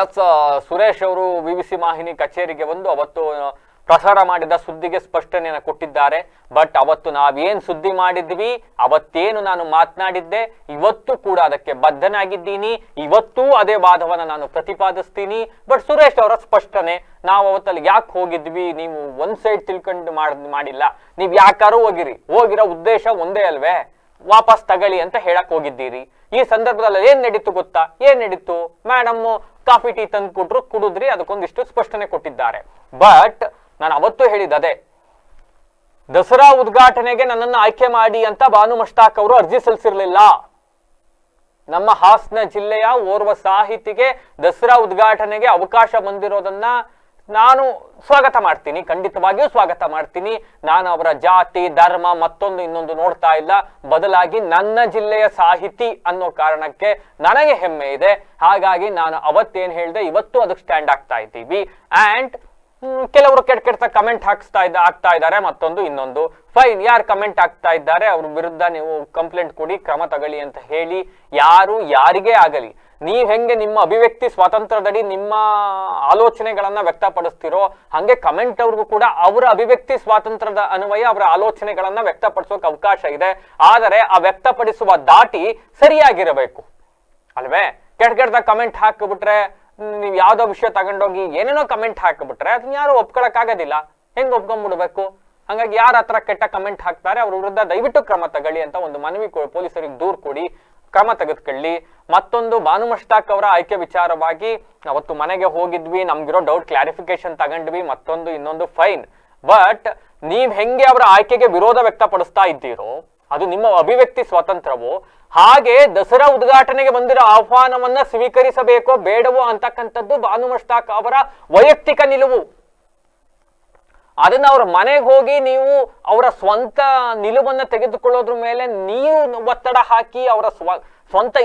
S Suresh ಅವರು V C ವಾಹಿನಿ ಕಚೇರಿಗೆ ಬಂದು ಅವತ್ತು ಪ್ರಸಾರ ಮಾಡಿದ ಸುದ್ದಿಗೆ ಸ್ಪಷ್ಟನೆಯನ್ನು ಕೊಟ್ಟಿದ್ದಾರೆ. ಬಟ್ ಅವತ್ತು ನಾವೇನು ಸುದ್ದಿ ಮಾಡಿದ್ವಿ, ಅವತ್ತೇನು ನಾನು ಮಾತನಾಡಿದ್ದೆ, ಇವತ್ತು ಕೂಡ ಅದಕ್ಕೆ ಬದ್ಧನಾಗಿದ್ದೀನಿ, ಇವತ್ತೂ ಅದೇ ವಾದವನ್ನು ನಾನು ಪ್ರತಿಪಾದಿಸ್ತೀನಿ. ಬಟ್ ಸುರೇಶ್ ಅವರ ಸ್ಪಷ್ಟನೆ, ನಾವು ಅವತ್ತಲ್ಲಿ ಯಾಕೆ ಹೋಗಿದ್ವಿ, ನೀವು ಒಂದ್ ಸೈಡ್ ತಿಳ್ಕೊಂಡು ಮಾಡ್, ಮಾಡಿಲ್ಲ. ನೀವು ಯಾಕಾರು ಹೋಗಿರಿ. ಹೋಗಿರೋ ಉದ್ದೇಶ ಒಂದೇ ಅಲ್ವೇ? ವಾಪಸ್ ತಗಲಿ ಅಂತ ಹೇಳಕ್ ಹೋಗಿದ್ದೀರಿ. ಈ ಸಂದರ್ಭದಲ್ಲಿ ಏನ್ ನಡೀತು ಗೊತ್ತಾ? ಏನ್ ನಡೀತು? ಮೇಡಮ್ ಕಾಫಿ, ಟೀ ತಂದು ಕೊಟ್ರು ಕುಡಿದ್ರಿ, ಅದಕ್ಕೊಂದಿಷ್ಟು ಸ್ಪಷ್ಟನೆ ಕೊಟ್ಟಿದ್ದಾರೆ. ಬಟ್ ನಾನು ಅವತ್ತು ಹೇಳಿದ ಅದೇ ದಸರಾ ಉದ್ಘಾಟನೆಗೆ ನನ್ನನ್ನು ಆಯ್ಕೆ ಮಾಡಿ ಅಂತ ಭಾನು ಮಷ್ತಾಕ್ ಅವರು ಅರ್ಜಿ ಸಲ್ಲಿಸಿರ್ಲಿಲ್ಲ. ನಮ್ಮ ಹಾಸನ ಜಿಲ್ಲೆಯ ಓರ್ವ ಸಾಹಿತಿಗೆ ದಸರಾ ಉದ್ಘಾಟನೆಗೆ ಅವಕಾಶ ಬಂದಿರೋದನ್ನ ನಾನು ಸ್ವಾಗತ ಮಾಡ್ತೀನಿ, ಖಂಡಿತವಾಗಿಯೂ ಸ್ವಾಗತ ಮಾಡ್ತೀನಿ. ನಾನು ಅವರ ಜಾತಿ, ಧರ್ಮ ಮತ್ತೊಂದು ಇನ್ನೊಂದು ನೋಡ್ತಾ ಇಲ್ಲ. ಬದಲಾಗಿ ನನ್ನ ಜಿಲ್ಲೆಯ ಸಾಹಿತಿ ಅನ್ನೋ ಕಾರಣಕ್ಕೆ ನನಗೆ ಹೆಮ್ಮೆ ಇದೆ. ಹಾಗಾಗಿ ನಾನು ಅವತ್ತೇನ್ ಹೇಳಿದೆ, ಇವತ್ತು ಅದಕ್ಕೆ ಸ್ಟ್ಯಾಂಡ್ ಆಗ್ತಾ ಇದ್ದೀವಿ. ಅಂಡ್ ಕೆಲವರು ಕೆಟ್ಟ ಕೆಟ್ಟ ಕಮೆಂಟ್ ಹಾಕಿಸ್ತಾ ಇದ್ದ ಆಗ್ತಾ ಇದ್ದಾರೆ. ಮತ್ತೊಂದು, ಇನ್ನೊಂದು. ಫೈನ್ ಯಾರು ಕಮೆಂಟ್ ಆಗ್ತಾ ಇದ್ದಾರೆ, ಅವ್ರ ವಿರುದ್ಧ ನೀವು ಕಂಪ್ಲೇಂಟ್ ಕೊಡಿ, ಕ್ರಮ ತಗೊಳ್ಳಿ ಅಂತ ಹೇಳಿ. ಯಾರು, ಯಾರಿಗೇ ಆಗಲಿ. ನೀವ್ ಹೆಂಗೆ ನಿಮ್ಮ ಅಭಿವ್ಯಕ್ತಿ ಸ್ವಾತಂತ್ರ್ಯದಡಿ ನಿಮ್ಮ ಆಲೋಚನೆಗಳನ್ನ ವ್ಯಕ್ತಪಡಿಸ್ತಿರೋ, ಹಂಗೆ ಕಮೆಂಟ್ ಅವ್ರಿಗೂ ಕೂಡ ಅವರ ಅಭಿವ್ಯಕ್ತಿ ಸ್ವಾತಂತ್ರ್ಯದ ಅನ್ವಯ ಅವರ ಆಲೋಚನೆಗಳನ್ನ ವ್ಯಕ್ತಪಡಿಸೋಕೆ ಅವಕಾಶ ಇದೆ. ಆದರೆ ಆ ವ್ಯಕ್ತಪಡಿಸುವ ದಾಟಿ ಸರಿಯಾಗಿರಬೇಕು. ಅಲ್ವೇ? ಕೆಟ್ಟ ಕೆಟ್ಟದ ಕಮೆಂಟ್ ಹಾಕಿಬಿಟ್ರೆ, ನೀವು ಯಾವ್ದೋ ವಿಷಯ ತಗೊಂಡೋಗಿ ಏನೇನೋ ಕಮೆಂಟ್ ಹಾಕಿಬಿಟ್ರೆ ಅದನ್ನ ಯಾರು ಒಪ್ಕೊಳಕ್ಕಾಗೋದಿಲ್ಲ. ಹೆಂಗ್ ಒಪ್ಕೊಂಡ್ಬಿಡ್ಬೇಕು? ಹಂಗಾಗಿ ಯಾರ ಹತ್ರ ಕೆಟ್ಟ ಕಮೆಂಟ್ ಹಾಕ್ತಾರೆ, ಅವ್ರ ವಿರುದ್ಧ ದಯವಿಟ್ಟು ಕ್ರಮ ತಗೊಳ್ಳಿ ಅಂತ ಒಂದು ಮನವಿ ಪೊಲೀಸರಿಗೆ ದೂರ್ ಕೊಡಿ. ಕ್ರಮ ತೆಗೆದುಕೊಳ್ಳಿ. ಮತ್ತೊಂದು ಬಾನು ಮಷ್ತಾಕ್ ಅವರ ಆಯ್ಕೆ ವಿಚಾರವಾಗಿ ಅವತ್ತು ಮನೆಗೆ ಹೋಗಿದ್ವಿ, ನಮ್ಗಿರೋ ಡೌಟ್ ಕ್ಲಾರಿಫಿಕೇಶನ್ ತಗೊಂಡ್ವಿ, ಮತ್ತೊಂದು, ಇನ್ನೊಂದು ಫೈನ್ ಬಟ್ ನೀವ್ ಹೆಂಗೆ ಅವರ ಆಯ್ಕೆಗೆ ವಿರೋಧ ವ್ಯಕ್ತಪಡಿಸ್ತಾ ಇದ್ದೀರೋ, ಅದು ನಿಮ್ಮ ಅಭಿವ್ಯಕ್ತಿ ಸ್ವಾತಂತ್ರ್ಯವು, ಹಾಗೆ ದಸರಾ ಉದ್ಘಾಟನೆಗೆ ಬಂದಿರೋ ಆಹ್ವಾನವನ್ನ ಸ್ವೀಕರಿಸಬೇಕೋ ಬೇಡವೋ ಅಂತಕ್ಕಂಥದ್ದು ಮಷ್ತಾಕ್ ಅವರ ವೈಯಕ್ತಿಕ ನಿಲುವು. ಅದನ್ನ ಅವ್ರ ಮನೆಗೆ ಹೋಗಿ ನೀವು ಅವರ ಸ್ವಂತ ನಿಲುವನ್ನ ತೆಗೆದುಕೊಳ್ಳೋದ್ರ ಮೇಲೆ ನೀವು ಒತ್ತಡ ಹಾಕಿ ಅವರ ಸ್ವ, ಸ್ವಂತ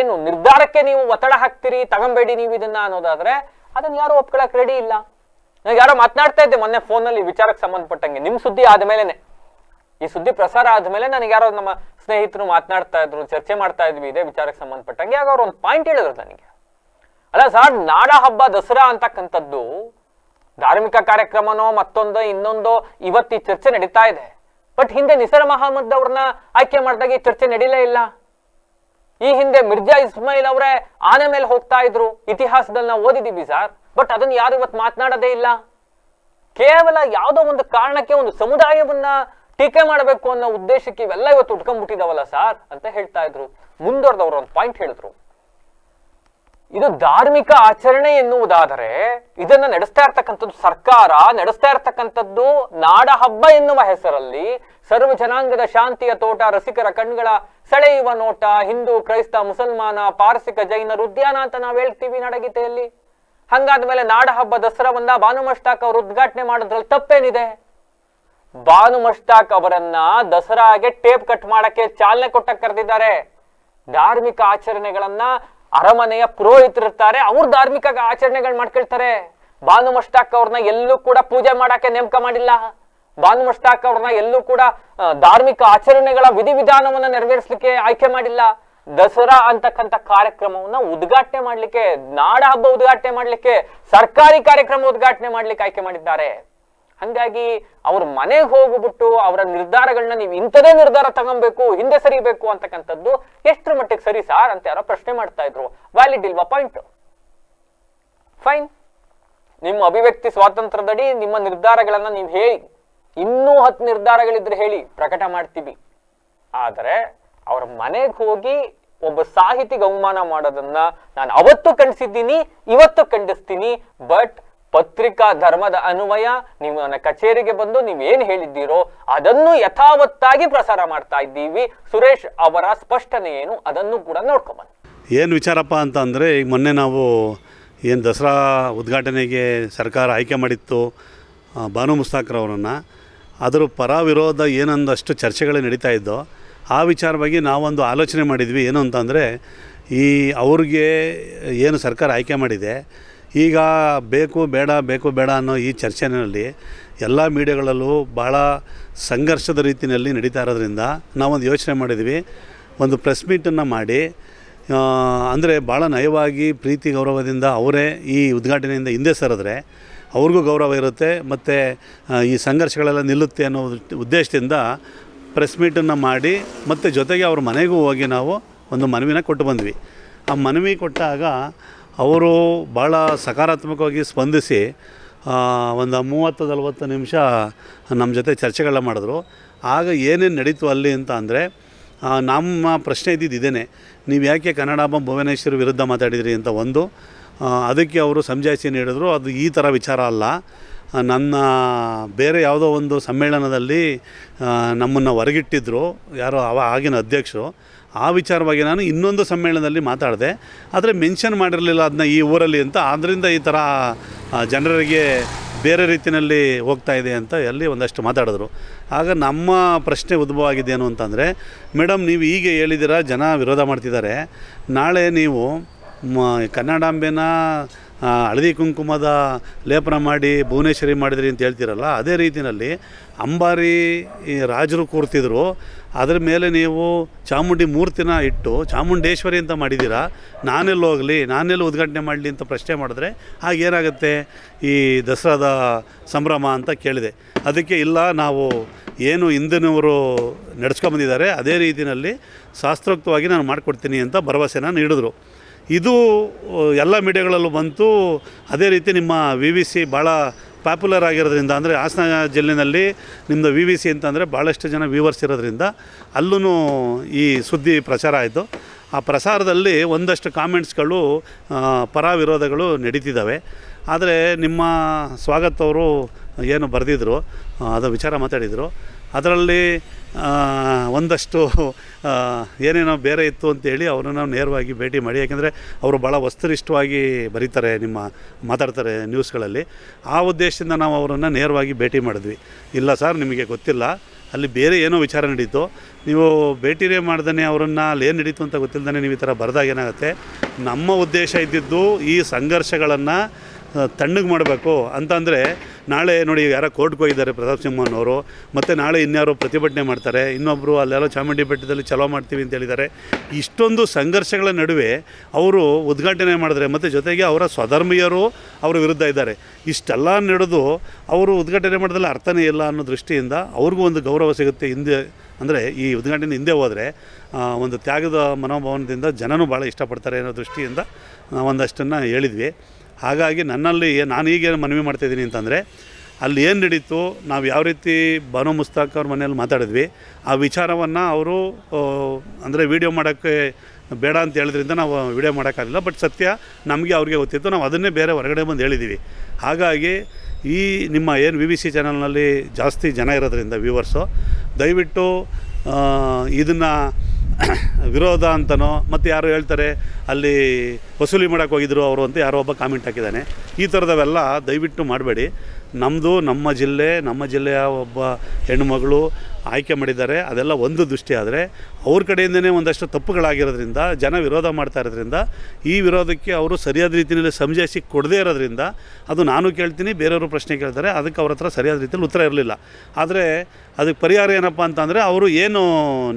ಏನು ನಿರ್ಧಾರಕ್ಕೆ ನೀವು ಒತ್ತಡ ಹಾಕ್ತೀರಿ, ತಗೊಂಬೇಡಿ ನೀವು ಇದನ್ನ ಅನ್ನೋದಾದ್ರೆ ಅದನ್ನ ಯಾರು ಒಪ್ಕೊಳಕ್ ರೆಡಿ ಇಲ್ಲ. ನಾನು ಯಾರೋ ಮಾತನಾಡ್ತಾ ಇದ್ದೆ ಮೊನ್ನೆ ಫೋನಲ್ಲಿ ವಿಚಾರಕ್ಕೆ ಸಂಬಂಧಪಟ್ಟಂಗೆ. ನಿಮ್ ಸುದ್ದಿ ಆದ್ಮೇಲೆನೆ. ಈ ಸುದ್ದಿ ಪ್ರಸಾರ ಆದ್ಮೇಲೆ ನನಗೆ ಯಾರೋ ನಮ್ಮ ಸ್ನೇಹಿತರು ಮಾತನಾಡ್ತಾ ಇದ್ರು, ಚರ್ಚೆ ಮಾಡ್ತಾ ಇದ್ವಿ, ಇದೇ ವಿಚಾರಕ್ಕೆ ಸಂಬಂಧಪಟ್ಟಂಗೆ. ಆಗ ಅವ್ರು ಒಂದು ಪಾಯಿಂಟ್ ಹೇಳಿದ್ರು ನನಗೆ. ಅಲ್ಲ, ಸರ್ ನಾಡ ಹಬ್ಬ ದಸರಾ ಅಂತಕ್ಕಂಥದ್ದು ಧಾರ್ಮಿಕ ಕಾರ್ಯಕ್ರಮನೋ ಮತ್ತೊಂದು, ಇನ್ನೊಂದು ಇವತ್ತು ಚರ್ಚೆ ನಡೀತಾ ಇದೆ. ಬಟ್ ಹಿಂದೆ ನಿಸರ್ ಮಹಮ್ಮದ್ ಅವ್ರನ್ನ ಆಯ್ಕೆ ಮಾಡಿದಾಗ ಈ ಚರ್ಚೆ ನಡೀಲೇ ಇಲ್ಲ. ಈ ಹಿಂದೆ ಮಿರ್ಜಾ ಇಸ್ಮಾಯಿಲ್ ಅವರೇ ಆನೆ ಮೇಲೆ ಹೋಗ್ತಾ ಇದ್ರು. ಇತಿಹಾಸದಲ್ಲಿ ನಾವು ಓದಿದೀವಿ ಸರ್. ಬಟ್ ಅದನ್ನ ಯಾರು ಇವತ್ತು ಮಾತನಾಡೋದೇ ಇಲ್ಲ. ಕೇವಲ ಯಾವುದೋ ಒಂದು ಕಾರಣಕ್ಕೆ ಒಂದು ಸಮುದಾಯವನ್ನ ಟೀಕೆ ಮಾಡಬೇಕು ಅನ್ನೋ ಉದ್ದೇಶಕ್ಕೆ ಇವೆಲ್ಲ ಇವತ್ತು ಉಟ್ಕೊಂಡ್ಬಿಟ್ಟಿದಾವಲ್ಲ ಸಾರ್ ಅಂತ ಹೇಳ್ತಾ ಇದ್ರು. ಮುಂದುವರೆದವರು ಒಂದು ಪಾಯಿಂಟ್ ಹೇಳಿದ್ರು. ಇದು ಧಾರ್ಮಿಕ ಆಚರಣೆ ಎನ್ನುವುದಾದರೆ ಇದನ್ನ ನಡೆಸ್ತಾ ಇರ್ತಕ್ಕಂಥದ್ದು ಸರ್ಕಾರ, ನಡೆಸ್ತಾ ಇರ್ತಕ್ಕಂಥದ್ದು ನಾಡ ಹಬ್ಬ ಎನ್ನುವ ಹೆಸರಲ್ಲಿ ಸರ್ವ ಜನಾಂಗದ ಶಾಂತಿಯ ತೋಟ, ರಸಿಕರ ಕಣ್ಗಳ ಸೆಳೆಯುವ ನೋಟ, ಹಿಂದೂ, ಕ್ರೈಸ್ತ, ಮುಸಲ್ಮಾನ, ಪಾರಸಿಕ ಜೈನರು ಉದ್ಯಾನ ಅಂತ ನಾವ್ ಹೇಳ್ತೀವಿ ನಡಗೀತೆಯಲ್ಲಿ. ಹಂಗಾದ್ಮೇಲೆ ನಾಡ ಹಬ್ಬ ದಸರಾವನ್ನ ಬಾನು ಮಷ್ಟಾಕ್ ಅವರು ಉದ್ಘಾಟನೆ ಮಾಡೋದ್ರಲ್ಲಿ ತಪ್ಪೇನಿದೆ? ಬಾನು ಮಷ್ಟಾಕ್ ಅವರನ್ನ ದಸರಾಗೆ ಟೇಪ್ ಕಟ್ ಮಾಡಕ್ಕೆ ಚಾಲನೆ ಕೊಟ್ಟ ಕರೆದಿದ್ದಾರೆ. ಧಾರ್ಮಿಕ ಆಚರಣೆಗಳನ್ನ ಅರಮನೆಯ ಪುರೋಹಿತರಿರ್ತಾರೆ, ಅವ್ರ ಧಾರ್ಮಿಕ ಆಚರಣೆಗಳು ಮಾಡ್ಕೊಳ್ತಾರೆ. ಬಾನು ಮಷ್ತಾಕ್ ಅವ್ರನ್ನ ಎಲ್ಲೂ ಕೂಡ ಪೂಜೆ ಮಾಡಕ್ಕೆ ನೇಮಕ ಮಾಡಿಲ್ಲ. ಬಾನು ಮಷ್ತಾಕ್ ಅವ್ರನ್ನ ಎಲ್ಲೂ ಕೂಡ ಧಾರ್ಮಿಕ ಆಚರಣೆಗಳ ವಿಧಿವಿಧಾನವನ್ನ ನೆರವೇರಿಸಲಿಕ್ಕೆ ಆಯ್ಕೆ ಮಾಡಿಲ್ಲ. ದಸರಾ ಅಂತಕ್ಕಂಥ ಕಾರ್ಯಕ್ರಮವನ್ನ ಉದ್ಘಾಟನೆ ಮಾಡ್ಲಿಕ್ಕೆ ನಾಡ ಹಬ್ಬ ಉದ್ಘಾಟನೆ ಮಾಡ್ಲಿಕ್ಕೆ, ಸರ್ಕಾರಿ ಕಾರ್ಯಕ್ರಮ ಉದ್ಘಾಟನೆ ಮಾಡ್ಲಿಕ್ಕೆ ಆಯ್ಕೆ ಮಾಡಿದ್ದಾರೆ. ಹಂಗಾಗಿ ಅವ್ರ ಮನೆಗೆ ಹೋಗ್ಬಿಟ್ಟು ಅವರ ನಿರ್ಧಾರಗಳನ್ನ ನೀವು ಇಂಥದೇ ನಿರ್ಧಾರ ತಗೊಬೇಕು, ಹಿಂದೆ ಸರಿಬೇಕು ಅಂತಕ್ಕಂಥದ್ದು ಎಷ್ಟ್ರ ಮಟ್ಟಿಗೆ ಸರಿ ಸಾರ್ ಅಂತ ಯಾರೋ ಪ್ರಶ್ನೆ ಮಾಡ್ತಾ ಇದ್ರು. ವ್ಯಾಲಿಡ್ ಇಲ್ವಾ ಪಾಯಿಂಟ್ ಫೈನ್ ನಿಮ್ಮ ಅಭಿವ್ಯಕ್ತಿ ಸ್ವಾತಂತ್ರ್ಯದಡಿ ನಿಮ್ಮ ನಿರ್ಧಾರಗಳನ್ನ ನೀವು ಹೇಳಿ. ಇನ್ನೂ ಹತ್ತು ನಿರ್ಧಾರಗಳಿದ್ರೆ ಹೇಳಿ, ಪ್ರಕಟ ಮಾಡ್ತೀವಿ. ಆದರೆ ಅವ್ರ ಮನೆಗೆ ಹೋಗಿ ಒಬ್ಬ ಸಾಹಿತಿಗೆ ಅವಮಾನ ಮಾಡೋದನ್ನ ನಾನು ಅವತ್ತು ಖಂಡಿಸಿದ್ದೀನಿ, ಇವತ್ತು ಖಂಡಿಸ್ತೀನಿ ಬಟ್ ಪತ್ರಿಕಾ ಧರ್ಮದ ಅನ್ವಯ ನೀವು ನನ್ನ ಕಚೇರಿಗೆ ಬಂದು ನೀವು ಏನು ಹೇಳಿದ್ದೀರೋ ಅದನ್ನು ಯಥಾವತ್ತಾಗಿ ಪ್ರಸಾರ ಮಾಡ್ತಾ ಇದ್ದೀವಿ. ಸುರೇಶ್ ಅವರ ಸ್ಪಷ್ಟನೆ ಏನು ಅದನ್ನು ಕೂಡ ನೋಡ್ಕೊಂಬನ್ನಿ. ಏನು ವಿಚಾರಪ್ಪ ಅಂತ ಅಂದರೆ ಈಗ ಮೊನ್ನೆ ನಾವು ಏನು ದಸರಾ ಉದ್ಘಾಟನೆಗೆ ಸರ್ಕಾರ ಆಯ್ಕೆ ಮಾಡಿತ್ತು ಬಾನು ಮುಸ್ತಾಕ್ರವರನ್ನು ಅದರ ಪರ ವಿರೋಧ ಏನೊಂದಷ್ಟು ಚರ್ಚೆಗಳು ನಡೀತಾ ಇದ್ದೋ, ಆ ವಿಚಾರವಾಗಿ ನಾವೊಂದು ಆಲೋಚನೆ ಮಾಡಿದ್ವಿ. ಏನು ಅಂತಂದರೆ, ಈ ಅವ್ರಿಗೆ ಏನು ಸರ್ಕಾರ ಆಯ್ಕೆ ಮಾಡಿದೆ ಈಗ ಬೇಕು, ಬೇಡ ಬೇಕು, ಬೇಡ ಅನ್ನೋ ಈ ಚರ್ಚೆನಲ್ಲಿ ಎಲ್ಲ ಮೀಡಿಯಾಗಳಲ್ಲೂ ಭಾಳ ಸಂಘರ್ಷದ ರೀತಿಯಲ್ಲಿ ನಡೀತಾ ಇರೋದ್ರಿಂದ ನಾವೊಂದು ಯೋಚನೆ ಮಾಡಿದ್ವಿ. ಒಂದು ಪ್ರೆಸ್ ಮೀಟನ್ನು ಮಾಡಿ ಅಂದರೆ ಭಾಳ ನಯವಾಗಿ ಪ್ರೀತಿ ಗೌರವದಿಂದ ಅವರೇ ಈ ಉದ್ಘಾಟನೆಯಿಂದ ಹಿಂದೆ ಸರಿದ್ರೆ ಅವ್ರಿಗೂ ಗೌರವ ಇರುತ್ತೆ ಮತ್ತು ಈ ಸಂಘರ್ಷಗಳೆಲ್ಲ ನಿಲ್ಲುತ್ತೆ ಅನ್ನೋ ಉದ್ದೇಶದಿಂದ ಪ್ರೆಸ್ ಮೀಟನ್ನು ಮಾಡಿ ಮತ್ತು ಜೊತೆಗೆ ಅವ್ರ ಮನೆಗೂ ಹೋಗಿ ನಾವು ಒಂದು ಮನವಿನ ಕೊಟ್ಟು ಬಂದ್ವಿ. ಆ ಮನವಿ ಕೊಟ್ಟಾಗ ಅವರು ಭಾಳ ಸಕಾರಾತ್ಮಕವಾಗಿ ಸ್ಪಂದಿಸಿ ಒಂದು ಮೂವತ್ತು ನಲವತ್ತು ನಿಮಿಷ ನಮ್ಮ ಜೊತೆ ಚರ್ಚೆಗಳನ್ನ ಮಾಡಿದ್ರು. ಆಗ ಏನೇನು ನಡೀತು ಅಲ್ಲಿ ಅಂತ ಅಂದರೆ ನಮ್ಮ ಪ್ರಶ್ನೆ ಇದ್ದಿದ್ದು ಇದೇನೆ. ನೀವು ಯಾಕೆ ಕನ್ನಡಾಂಬ ಭುವನೇಶ್ವರಿ ವಿರುದ್ಧ ಮಾತಾಡಿದ್ರಿ ಅಂತ ಒಂದು ಅದಕ್ಕೆ ಅವರು ಸಂಜಾಯಿಸಿ ನೀಡಿದ್ರು. ಅದು ಈ ಥರ ವಿಚಾರ ಅಲ್ಲ. ನನ್ನ ಬೇರೆ ಯಾವುದೋ ಒಂದು ಸಮ್ಮೇಳನದಲ್ಲಿ ನಮ್ಮನ್ನು ಹೊರಗಿಟ್ಟಿದ್ರು, ಯಾರೋ ಅವ ಆಗಿನ ಅಧ್ಯಕ್ಷರು. ಆ ವಿಚಾರವಾಗಿ ನಾನು ಇನ್ನೊಂದು ಸಮ್ಮೇಳನದಲ್ಲಿ ಮಾತಾಡಿದೆ. ಆದರೆ ಮೆನ್ಷನ್ ಮಾಡಿರಲಿಲ್ಲ ಅದನ್ನ ಈ ಊರಲ್ಲಿ ಅಂತ. ಆದ್ದರಿಂದ ಈ ಥರ ಜನರಿಗೆ ಬೇರೆ ರೀತಿಯಲ್ಲಿ ಹೋಗ್ತಾ ಇದೆ ಅಂತ ಅಲ್ಲಿ ಒಂದಷ್ಟು ಮಾತಾಡಿದ್ರು. ಆಗ ನಮ್ಮ ಪ್ರಶ್ನೆ ಉದ್ಭವ ಆಗಿದ್ದೇನು ಅಂತಂದರೆ ಮೇಡಮ್ ನೀವು ಹೀಗೆ ಹೇಳಿದಿರ ಜನ ವಿರೋಧ ಮಾಡ್ತಿದ್ದಾರೆ. ನಾಳೆ ನೀವು ಮ, ಕನ್ನಡಾಂಬೆನ ಹಳದಿ ಕುಂಕುಮದ ಲೇಪನ ಮಾಡಿ ಭುವನೇಶ್ವರಿ ಮಾಡಿದ್ರಿ ಅಂತ ಹೇಳ್ತೀರಲ್ಲ, ಅದೇ ರೀತಿಯಲ್ಲಿ ಅಂಬಾರಿ ರಾಜರು ಕೂರ್ತಿದ್ರು. ಅದ್ರ ಮೇಲೆ ನೀವು ಚಾಮುಂಡಿ ಮೂರ್ತಿನ ಇಟ್ಟು ಚಾಮುಂಡೇಶ್ವರಿ ಅಂತ ಮಾಡಿದ್ದೀರಾ, ನಾನೆಲ್ಲಿ ಹೋಗಲಿ, ನಾನೆಲ್ಲಿ ಉದ್ಘಾಟನೆ ಮಾಡಲಿ ಅಂತ ಪ್ರಶ್ನೆ ಮಾಡಿದ್ರೆ ಏನಾಗುತ್ತೆ? ಈ ದಸರಾದ ಸಂಭ್ರಮ ಅಂತ ಕೇಳಿದೆ. ಅದಕ್ಕೆ ಇಲ್ಲ, ನಾವು ಏನು ಹಿಂದಿನವರು ನಡೆಸ್ಕೊಂಬಂದಿದ್ದಾರೆ, ಅದೇ ರೀತಿಯಲ್ಲಿ ಶಾಸ್ತ್ರೋಕ್ತವಾಗಿ ನಾನು ಮಾಡಿಕೊಡ್ತೀನಿ ಅಂತ ಭರವಸೆನ ನೀಡಿದ್ರು. ಇದು ಎಲ್ಲ ಮೀಡಿಯಾಗಳಲ್ಲೂ ಬಂತು. ಅದೇ ರೀತಿ ನಿಮ್ಮ ವಿ ವಿ ಸಿ ಭಾಳ ಪಾಪ್ಯುಲರ್ ಆಗಿರೋದ್ರಿಂದ, ಅಂದರೆ ಹಾಸನ ಜಿಲ್ಲೆಯಲ್ಲಿ ನಿಮ್ಮದು ವಿ ವಿ ಸಿ ಅಂತಂದರೆ ಭಾಳಷ್ಟು ಜನ ವ್ಯೂವರ್ಸ್ ಇರೋದ್ರಿಂದ ಅಲ್ಲೂ ಈ ಸುದ್ದಿ ಪ್ರಚಾರ ಆಯಿತು. ಆ ಪ್ರಸಾರದಲ್ಲಿ ಒಂದಷ್ಟು ಕಾಮೆಂಟ್ಸ್ಗಳು ಪರ ವಿರೋಧಗಳು ನಡೀತಿದ್ದಾವೆ. ಆದರೆ ನಿಮ್ಮ ಸ್ವಾಗತ್ ಅವರು ಏನು ಬರೆದಿದ್ರು ಅದು ವಿಚಾರ ಮಾತಾಡಿದರು. ಅದರಲ್ಲಿ ಒಂದಷ್ಟು ಏನೇನೋ ಬೇರೆ ಇತ್ತು ಅಂತೇಳಿ ಅವ್ರನ್ನ ನಾವು ನೇರವಾಗಿ ಭೇಟಿ ಮಾಡಿ. ಯಾಕೆಂದರೆ ಅವರು ಭಾಳ ವಸ್ತುನಿಷ್ಠವಾಗಿ ಬರೀತಾರೆ ನಿಮ್ಮ, ಮಾತಾಡ್ತಾರೆ ನ್ಯೂಸ್ಗಳಲ್ಲಿ. ಆ ಉದ್ದೇಶದಿಂದ ನಾವು ಅವರನ್ನು ನೇರವಾಗಿ ಭೇಟಿ ಮಾಡಿದ್ವಿ. ಇಲ್ಲ ಸರ್, ನಿಮಗೆ ಗೊತ್ತಿಲ್ಲ. ಅಲ್ಲಿ ಬೇರೆ ಏನೋ ವಿಚಾರ ನಡೀತು. ನೀವು ಭೇಟಿನೇ ಮಾಡ್ದೇ ಅವರನ್ನು ಅಲ್ಲಿ ಏನು ನಡೀತು ಅಂತ ಗೊತ್ತಿಲ್ಲದೇ ನೀವು ಈ ಥರ ಬರೆದಾಗ ಏನಾಗುತ್ತೆ? ನಮ್ಮ ಉದ್ದೇಶ ಇದ್ದಿದ್ದು ಈ ಸಂಘರ್ಷಗಳನ್ನು ತಣ್ಣಗೆ ಮಾಡಬೇಕು ಅಂತಂದರೆ ನಾಳೆ ನೋಡಿ ಯಾರೋ ಕೋರ್ಟ್ಗೆ ಹೋಗಿದ್ದಾರೆ ಪ್ರತಾಪ್ ಸಿಂಹನವರು ಮತ್ತು ನಾಳೆ ಇನ್ಯಾರೋ ಪ್ರತಿಭಟನೆ ಮಾಡ್ತಾರೆ ಇನ್ನೊಬ್ಬರು ಅಲ್ಲೆಲ್ಲೋ ಚಾಮುಂಡಿ ಬೆಟ್ಟದಲ್ಲಿ ಚಲೋ ಮಾಡ್ತೀವಿ ಅಂತ ಹೇಳಿದ್ದಾರೆ. ಇಷ್ಟೊಂದು ಸಂಘರ್ಷಗಳ ನಡುವೆ ಅವರು ಉದ್ಘಾಟನೆ ಮಾಡಿದ್ರೆ, ಮತ್ತು ಜೊತೆಗೆ ಅವರ ಸ್ವಧರ್ಮೀಯರು ಅವರ ವಿರುದ್ಧ ಇದ್ದಾರೆ. ಇಷ್ಟೆಲ್ಲ ನಡೆದು ಅವರು ಉದ್ಘಾಟನೆ ಮಾಡಿದ್ರೆ ಅರ್ಥನೇ ಇಲ್ಲ ಅನ್ನೋ ದೃಷ್ಟಿಯಿಂದ ಅವ್ರಿಗೂ ಒಂದು ಗೌರವ ಸಿಗುತ್ತೆ ಹಿಂದೆ, ಅಂದರೆ ಈ ಉದ್ಘಾಟನೆ ಹಿಂದೆ ಹೋದರೆ ಒಂದು ತ್ಯಾಗದ ಮನೋಭಾವನದಿಂದ ಜನನೂ ಭಾಳ ಇಷ್ಟಪಡ್ತಾರೆ ಅನ್ನೋ ದೃಷ್ಟಿಯಿಂದ ಒಂದಷ್ಟನ್ನು ಹೇಳಿದ್ವಿ. ಹಾಗಾಗಿ ನನ್ನಲ್ಲಿ ನಾನು ಈಗೇನು ಮನವಿ ಮಾಡ್ತಾಯಿದ್ದೀನಿ ಅಂತಂದರೆ, ಅಲ್ಲಿ ಏನು ನಡೀತು, ನಾವು ಯಾವ ರೀತಿ ಬಾನು ಮುಸ್ತಾಕ್ ಅವ್ರ ಮನೆಯಲ್ಲಿ ಮಾತಾಡಿದ್ವಿ, ಆ ವಿಚಾರವನ್ನು ಅವರು ಅಂದರೆ ವೀಡಿಯೋ ಮಾಡೋಕ್ಕೆ ಬೇಡ ಅಂತ ಹೇಳಿದ್ರಿಂದ ನಾವು ವೀಡಿಯೋ ಮಾಡೋಕ್ಕಾಗಲಿಲ್ಲ, ಬಟ್ ಸತ್ಯ ನಮಗೆ ಅವ್ರಿಗೆ ಗೊತ್ತಿತ್ತು, ನಾವು ಅದನ್ನೇ ಬೇರೆ ಹೊರಗಡೆ ಬಂದು ಹೇಳಿದ್ದೀವಿ ಹಾಗಾಗಿ ಈ ನಿಮ್ಮ ಏನು ವಿ ವಿ ಸಿ ಚಾನಲ್ನಲ್ಲಿ ಜಾಸ್ತಿ ಜನ ಇರೋದ್ರಿಂದ ವ್ಯೂವರ್ಸು ದಯವಿಟ್ಟು ಇದನ್ನು ವಿರೋಧ ಅಂತನೋ, ಮತ್ತು ಯಾರು ಹೇಳ್ತಾರೆ, ಅಲ್ಲಿ ವಸೂಲಿ ಮಾಡೋಕೆ ಹೋಗಿದ್ರು ಅವರು ಅಂತ ಯಾರೋ ಒಬ್ಬ ಕಾಮೆಂಟ್ ಹಾಕಿದ್ದಾನೆ. ಈ ಥರದವೆಲ್ಲ ದಯವಿಟ್ಟು ಮಾಡಬೇಡಿ. ನಮ್ಮದು ನಮ್ಮ ಜಿಲ್ಲೆ, ನಮ್ಮ ಜಿಲ್ಲೆಯ ಒಬ್ಬ ಹೆಣ್ಣುಮಗಳು ಆಯ್ಕೆ ಮಾಡಿದ್ದಾರೆ. ಅದೆಲ್ಲ ಒಂದು ದೃಷ್ಟಿ ಆದರೆ ಅವ್ರ ಕಡೆಯಿಂದನೇ ಒಂದಷ್ಟು ತಪ್ಪುಗಳಾಗಿರೋದ್ರಿಂದ, ಜನ ವಿರೋಧ ಮಾಡ್ತಾ ಇರೋದ್ರಿಂದ, ಈ ವಿರೋಧಕ್ಕೆ ಅವರು ಸರಿಯಾದ ರೀತಿಯಲ್ಲಿ ಸಮಜಾಯಿಸಿ ಕೊಡದೇ ಇರೋದ್ರಿಂದ ಅದು ನಾನು ಕೇಳ್ತೀನಿ, ಬೇರೆಯವರು ಪ್ರಶ್ನೆ ಕೇಳ್ತಾರೆ, ಅದಕ್ಕೆ ಅವ್ರ ಹತ್ರ ಸರಿಯಾದ ರೀತಿಯಲ್ಲಿ ಉತ್ತರ ಇರಲಿಲ್ಲ. ಆದರೆ ಅದಕ್ಕೆ ಪರಿಹಾರ ಏನಪ್ಪ ಅಂತಂದರೆ ಅವರು ಏನು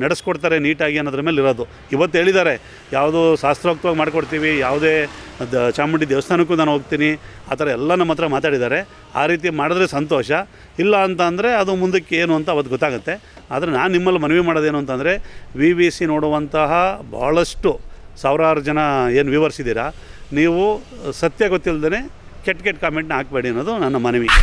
ನಡೆಸ್ಕೊಡ್ತಾರೆ ನೀಟಾಗಿ ಅನ್ನೋದ್ರ ಮೇಲೆ ಇರೋದು. ಇವತ್ತು ಹೇಳಿದ್ದಾರೆ, ಯಾವುದೋ ಶಾಸ್ತ್ರೋಕ್ತವಾಗಿ ಮಾಡಿಕೊಡ್ತೀವಿ, ಯಾವುದೇ ದ ಚಾಮುಂಡಿ ದೇವಸ್ಥಾನಕ್ಕೂ ನಾನು ಹೋಗ್ತೀನಿ, ಆ ಥರ ಎಲ್ಲ ನಮ್ಮ ಹತ್ರ ಮಾತಾಡಿದ್ದಾರೆ. ಆ ರೀತಿ ಮಾಡಿದ್ರೆ ಸಂತೋಷ, ಇಲ್ಲ ಅಂತ ಅಂದರೆ ಅದು ಮುಂದಕ್ಕೆ ಏನು ಅಂತ ಅವತ್ತು ಗೊತ್ತಾಗುತ್ತೆ. ಆದರೆ ನಾನು ನಿಮ್ಮಲ್ಲಿ ಮನವಿ ಮಾಡೋದೇನು ಅಂತಂದರೆ ವಿ ವಿ ಸಿ ನೋಡುವಂತಹ ಭಾಳಷ್ಟು ಸಾವಿರಾರು ಜನ ಏನು ವ್ಯೂವರ್ಸ್ ಇದ್ದೀರಾ ನೀವು ಸತ್ಯ ಗೊತ್ತಿಲ್ಲದೇ ಕೆಟ್ಟ ಕೆಟ್ಟ ಕಾಮೆಂಟ್ನ ಹಾಕಬೇಡಿ ಅನ್ನೋದು ನನ್ನ ಮನವಿ.